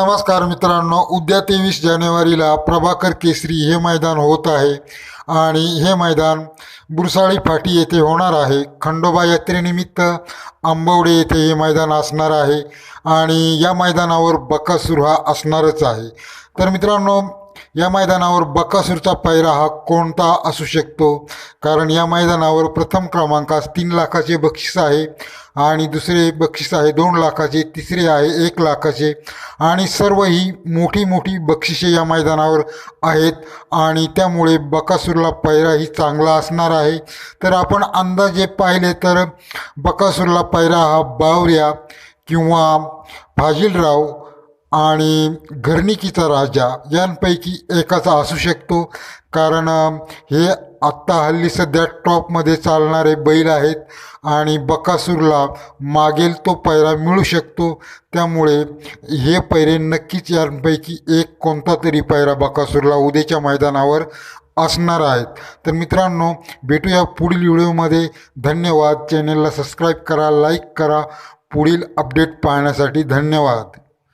नमस्कार मित्रांनो उद्या तेवीस जानेवारीला प्रभाकर केसरी हे मैदान होत आहे आणि हे मैदान बुरसाळी फाटी येथे होणार आहे. खंडोबा यात्रेनिमित्त आंबवडे येथे हे मैदान असणार आहे आणि या मैदानावर बकासूर हा असणारच आहे. तर मित्रांनो या मैदानावर बकासूरचा पायरा हा कोणता असू शकतो? कारण या मैदानावर प्रथम क्रमांकास तीन लाखाचे बक्षीस आहे आणि दुसरे बक्षीस आहे दोन लाखाचे तिसरे आहे एक लाखाचे. आणि सर्व ही मोठी मोठी बक्षिसे या मैदानावर आहेत आणि त्यामुळे बकासूरला पैराही चांगला असणार आहे. तर आपण अंदाजे पाहिले तर बकासूरला पायरा हा बावऱ्या किंवा फाजिलराव आणि घरणिकीचा राजा यांपैकी एकाचा असू शकतो. कारण हे आत्ता हल्ली सध्या टॉपमध्ये चालणारे बैल आहेत आणि बकासूरला मागेल तो पैरा मिळू शकतो. त्यामुळे हे पैरे नक्कीच यांपैकी एक कोणता तरी पैरा बकासूरला उद्याच्या मैदानावर असणार आहेत. तर मित्रांनो भेटूया पुढील व्हिडिओमध्ये. धन्यवाद. चॅनलला सबस्क्राईब करा लाईक करा. पुढील अपडेट पाहण्यासाठी धन्यवाद.